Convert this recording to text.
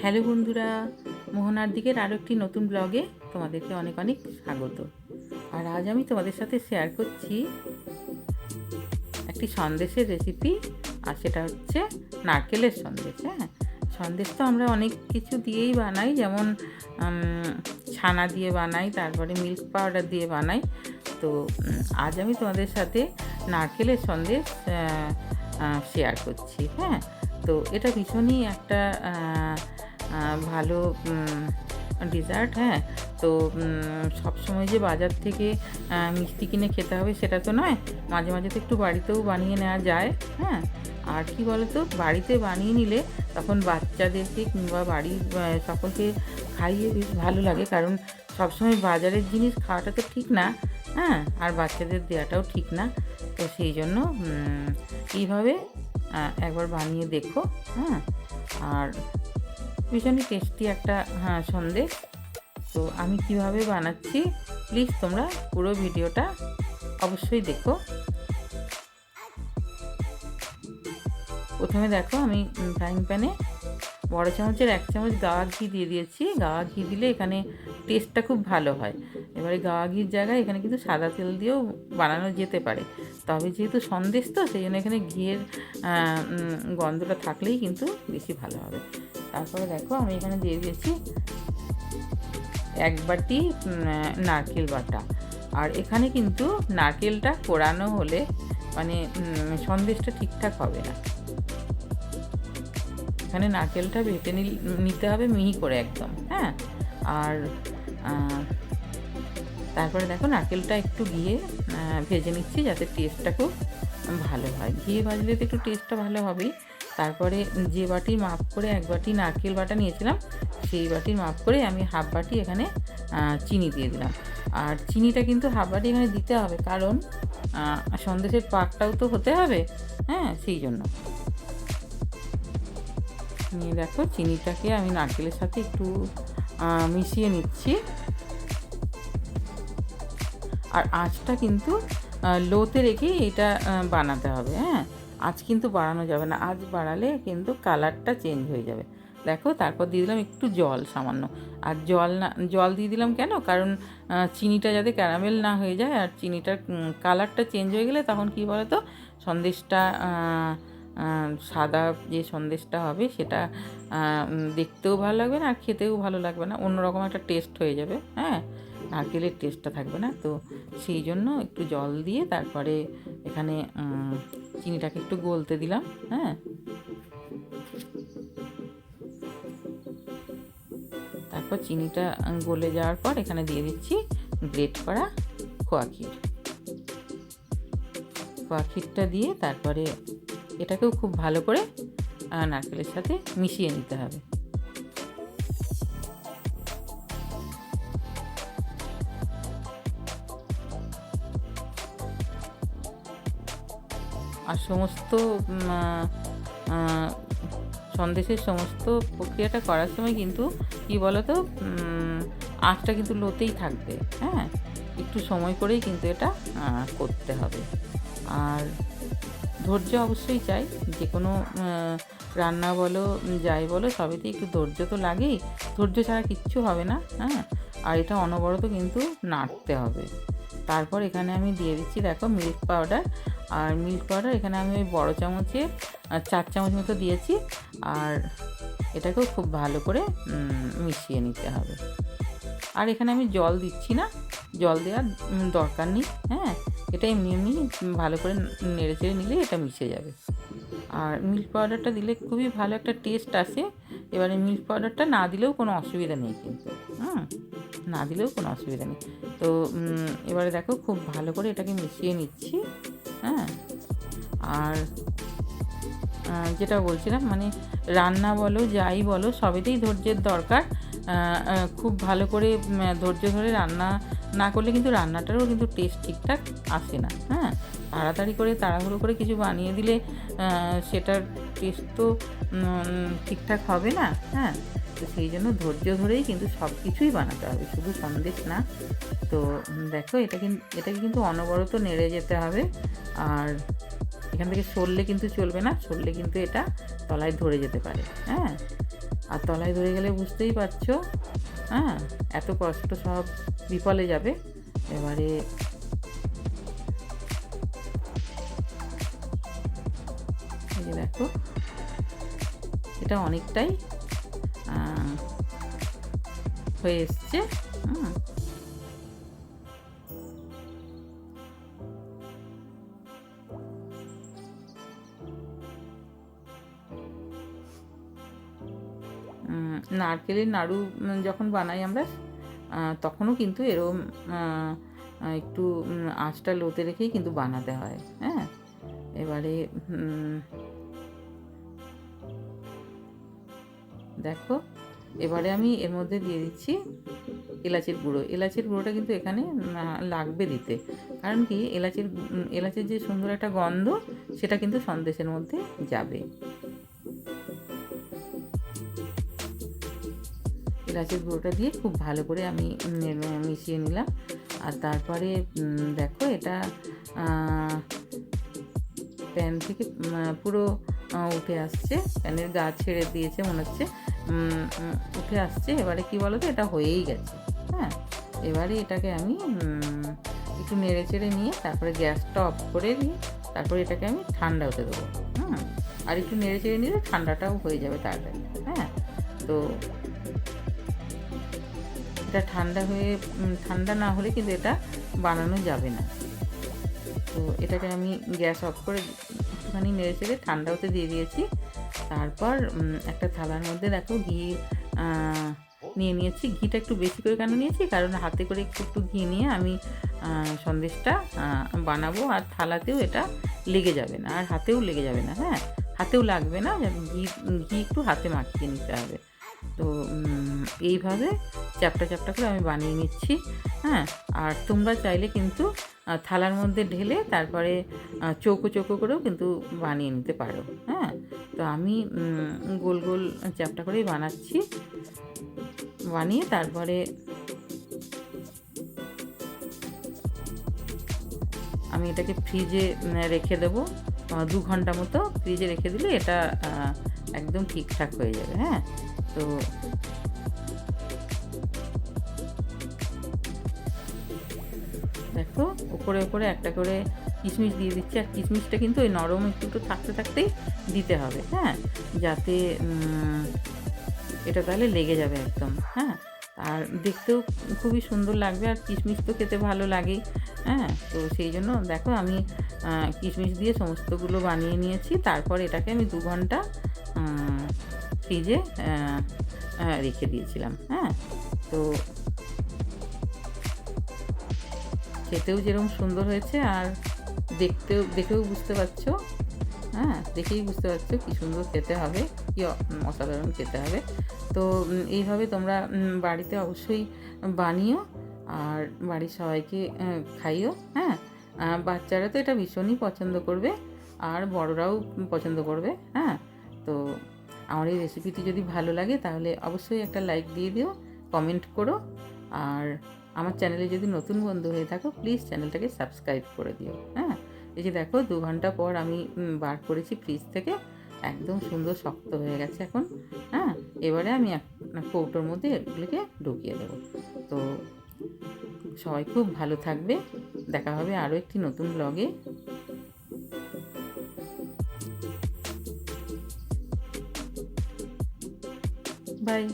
Hello বন্ধুরা, মোহনার দিকের আরও একটি নতুন ব্লগে তোমাদেরকে অনেক অনেক স্বাগত। আর আজ আমি তোমাদের সাথে শেয়ার করছি একটি সন্দেশের রেসিপি আর সেটা হচ্ছে নারকেলের সন্দেশ হ্যাঁ? সন্দেশ তো আমরা অনেক কিছু দিয়েই বানাই, যেমন ছানা দিয়ে বানাই, তারপরে মিল্ক পাউডার দিয়ে বানাই। তো আজ আমি তোমাদের সাথে নারকেলের সন্দেশ শেয়ার করছি হ্যাঁ? তো এটা ভীষণই একটা ভালো ডিজার্ট হ্যাঁ? তো সবসময় যে বাজার থেকে মিষ্টি কিনে খেতে হবে সেটা তো নয়, মাঝে মাঝে তো একটু বাড়িতেও বানিয়ে নেওয়া যায় হ্যাঁ? আর কি বলতো, বাড়িতে বানিয়ে নিলে তখন বাচ্চাদেরকে কিংবা বাড়ির সকলকে খাইয়ে বেশ ভালো লাগে, কারণ সবসময় বাজারের জিনিস খাওয়াটা তো ঠিক না হ্যাঁ আর বাচ্চাদের দেওয়াটাও ঠিক না। তো সেই জন্য এইভাবে একবার বানিয়ে দেখো হ্যাঁ। আর ভীষণই টেস্টি একটা হ্যাঁ সন্দেশ তো আমি কীভাবে বানাচ্ছি প্লিজ তোমরা পুরো ভিডিওটা অবশ্যই দেখো। প্রথমে দেখো আমি ফ্রাইং প্যানে বড় চামচের এক চামচ গাওয়া ঘি দিয়ে দিয়েছি। গাওয়া ঘি দিলে এখানে টেস্টটা খুব ভালো হয়। এবারে গাওয়া ঘির জায়গায় এখানে কিন্তু সাদা তেল দিয়েও বানানো যেতে পারে। তবে যেহেতু সন্দেশ তো, সেই জন্য এখানে ঘিয়ের গন্ধটা থাকলেই কিন্তু বেশি ভালো হবে। তারপরে দেখো আমি এখানে দিয়ে দিয়েছি এক বাটি নারকেল বাটা। আর এখানে কিন্তু নারকেলটা কোরানো হলে মানে সন্দেশটা ঠিকঠাক হবে না। এখানে নারকেলটা বেটে নিতে হবে মিহি করে একদম হ্যাঁ? আর তারপরে দেখো নারকেলটা একটু আহ, ভেজে নিচ্ছি যাতে টেস্টটা খুব ভালো হয়। ঘিয়ে ভাজলে তো একটু টেস্টটা ভালো হবেই। তারপরে যে বাটির মাপ করে এক বাটি নারকেল বাটা নিয়েছিলাম সেই বাটির মাপ করে আমি হাফ বাটি এখানে চিনি দিয়ে দিলাম। আর চিনিটা কিন্তু হাফ বাটি এখানে দিতে হবে কারণ সন্দেশের পাকটাও তো হতে হবে হ্যাঁ সেই জন্য। নিয়ে দেখো চিনিটাকে আমি নারকেলের সাথে একটু মিশিয়ে নিচ্ছি। আর আঁচটা কিন্তু লোতে রেখে এটা বানাতে হবে হ্যাঁ? আঁচ কিন্তু বাড়ানো যাবে না। আঁচ বাড়ালে কিন্তু কালারটা চেঞ্জ হয়ে যাবে। দেখো, তারপর দিয়ে দিলাম একটু জল সামান্য। আর জল না, জল দিয়ে দিলাম কেন? কারণ চিনিটা যাতে ক্যারামেল না হয়ে যায় আর চিনিটার কালারটা চেঞ্জ হয়ে গেলে তখন কী বলো তো সন্দেশটা সাদা যে সন্দেশটা হবে সেটা দেখতেও ভালো লাগবে না আর খেতেও ভালো লাগবে না। অন্যরকম একটা টেস্ট হয়ে যাবে হ্যাঁ? নারকেলের টেস্টটা থাকবে না, তো সেই জন্য একটু জল দিয়ে তারপরে এখানে চিনিটাকে একটু গলতে দিলাম হ্যাঁ। তারপর চিনিটা গলে যাওয়ার পর এখানে দিয়ে দিচ্ছি গ্রেট করা খোয়া ক্ষীর। খোয়া ক্ষীরটা দিয়ে তারপরে এটাকেও খুব ভালো করে নারকেলের সাথে মিশিয়ে নিতে হবে। আর সমস্ত সন্দেশের সমস্ত প্রক্রিয়াটা করার সময় কিন্তু, কি বলতো আঁচটা কিন্তু লোতেই থাকবে হ্যাঁ? একটু সময় করেই কিন্তু এটা করতে হবে। আর ধৈর্য অবশ্যই চাই, যে কোনো রান্না বলো, যাই বলো, সবেতেই একটু ধৈর্য তো লাগেই। ধৈর্য ছাড়া কিচ্ছু হবে না হ্যাঁ? আর এটা অনবরত কিন্তু নাড়তে হবে। তারপর এখানে আমি দিয়ে দিচ্ছি, দেখো মিল্ক পাউডার আর মিল্ক পাউডার, এখানে আমি ওই বড়ো চামচে চার চামচ মতো দিয়েছি। আর এটাকেও খুব ভালো করে মিশিয়ে নিতে হবে। আর এখানে আমি জল দিচ্ছি না। জল দেওয়ার দরকার নেই হ্যাঁ? এটা এমনি এমনি ভালো করে নেড়ে চেড়ে নিলে এটা মিশে যাবে। আর মিল্ক পাউডারটা দিলে খুবই ভালো একটা টেস্ট আসে। এবারে মিল্ক পাউডারটা না দিলেও কোনো অসুবিধা নেই কিন্তু, হুম? না দিলেও কোনো অসুবিধা নেই। তো এবারে দেখো, খুব ভালো করে এটাকে মিশিয়ে নিচ্ছি। হ্যাঁ? আর যেটা বলছিলাম মানে রান্না বলো, যাই বলো, সবেতেই ধৈর্যের দরকার। খুব ভালো করে ধৈর্য ধরে রান্না না করলে কিন্তু রান্নাটারও কিন্তু টেস্ট ঠিকঠাক আসে না হ্যাঁ? তাড়াতাড়ি করে, তাড়াহুড়ো করে কিছু বানিয়ে দিলে সেটার টেস্ট তো ঠিকঠাক হবে না হ্যাঁ? তো সেই জন্য ধৈর্য ধরেই কিন্তু সব কিছুই বানাতে হবে, শুধু সন্দেশ না। তো দেখো এটা কিন্তু এটাকে কিন্তু অনবরত নেড়ে যেতে হবে। আর এখান থেকে সরলে কিন্তু চলবে না, সরলে কিন্তু এটা তলায় ধরে যেতে পারে হ্যাঁ? আর তলায় ধরে গেলে বুঝতেই পারছ হ্যাঁ? এত কষ্ট সব বিফলে যাবে। এবারে দেখো, এটা অনেকটাই হয়ে এসছে। নারকেলের নাড়ু যখন বানাই আমরা তখনও কিন্তু এরম একটু আঁচটা লোতে রেখেই কিন্তু বানাতে হয়। হ্যাঁ? এবারে দেখো। এবারে আমি এর মধ্যে দিয়ে দিচ্ছি এলাচের গুঁড়ো। এলাচের গুঁড়োটা কিন্তু এখানে লাগবে দিতে। কারণ কি, এলাচের এলাচের যে সুন্দর একটা গন্ধ, সেটা কিন্তু সন্দেশের মধ্যে যাবে। এলাচের গুঁড়োটা দিয়ে খুব ভালো করে আমি মিশিয়ে নিলাম। আর তারপরে দেখো এটা প্যান থেকে পুরো উঠে আসছে। প্যানের গা ছেড়ে দিয়েছে, মনে হচ্ছে। উঠে আসছে। এবারে কি বলো তো, এটা হয়েই গেছে। হ্যাঁ এবারে এটাকে আমি একটু নেড়ে চেড়ে নিয়ে তারপরে গ্যাসটা অফ করে দিয়ে তারপরে এটাকে আমি ঠান্ডা হতে দেবো। হুম, আর একটু নেড়ে চেড়ে নিলে ঠান্ডাটাও হয়ে যাবে তাড়াতাড়ি। হ্যাঁ তো এটা ঠান্ডা হয়ে ঠান্ডা না হলে কিন্তু এটা বানানো যাবে না। তো এটাকে আমি গ্যাস অফ করে একটুখানি নেড়ে চেড়ে ঠান্ডা হতে দিয়ে দিয়েছি। তারপর একটা থালার মধ্যে দেখো ঘি নিয়ে নিয়েছি। ঘিটা একটু বেশি করে কেন নিয়েছি? কারণ হাতে করে একটু একটু ঘি নিয়ে আমি সন্দেশটা বানাবো আর থালাতেও এটা লেগে যাবে না। আর হাতেও লেগে যাবে না হ্যাঁ? হাতেও লাগবে না ঘি ঘি একটু হাতে মাখিয়ে নিতে হবে। তো এইভাবে চ্যাপটা চ্যাপটা করে আমি বানিয়ে নিচ্ছি হ্যাঁ? আর তোমরা চাইলে কিন্তু থালার মধ্যে ঢেলে তারপরে চৌকো চৌকো করেও কিন্তু বানিয়ে নিতে পারো হ্যাঁ? তো আমি গোল গোল চ্যাপটা করেই বানাচ্ছি। বানিয়ে তারপরে আমি এটাকে ফ্রিজে রেখে দেবো। দু ঘণ্টা মতো ফ্রিজে রেখে দিলে এটা একদম ঠিকঠাক হয়ে যাবে হ্যাঁ? তো দেখো উপরে উপরে একটা করে কিশমিশ দিয়ে দিচ্ছি। আর কিশমিশটা কিন্তু ওই নরম একটু থাকতে থাকতেই দিতে হবে হ্যাঁ? যাতে এটা তাহলে লেগে যাবে একদম হ্যাঁ? আর দেখতেও খুবই সুন্দর লাগবে, আর কিশমিশ তো খেতে ভালো লাগে হ্যাঁ? তো সেই জন্য দেখো আমি কিশমিশ দিয়ে সমস্তগুলো বানিয়ে নিয়েছি। তারপর এটাকে আমি দু ঘণ্টা ফ্রিজে রেখে দিয়েছিলাম হ্যাঁ? তো খেতেও যেরকম সুন্দর হয়েছে, আর দেখতেও, দেখেও বুঝতে পারছ? হ্যাঁ দেখেই বুঝতে পারছ কী সুন্দর খেতে হবে, কী অসাধারণ খেতে হবে। তো এইভাবে তোমরা বাড়িতে অবশ্যই বানিও আর বাড়ির সবাইকে খাইও হ্যাঁ? বাচ্চারা তো এটা ভীষণই পছন্দ করবে আর বড়রাও পছন্দ করবে হ্যাঁ? তো আমার এই রেসিপিটি যদি ভালো লাগে তাহলে অবশ্যই একটা লাইক দিয়ে দিও কমেন্ট করো আর আমার চ্যানেলে যদি নতুন বন্ধু হয়ে থাকো প্লিজ চ্যানেলটাকে সাবস্ক্রাইব করে দিও হ্যাঁ? এই যে দেখো, দু ঘণ্টা পর আমি বার করেছি ফ্রিজ থেকে, একদম সুন্দর শক্ত হয়ে গেছে এখন হ্যাঁ? এবারে আমি এক কৌটোর মধ্যে এগুলোকে ঢুকিয়ে দেবো। তো সবাই খুব ভালো থাকবে, দেখা হবে আরও একটি নতুন ব্লগে বাই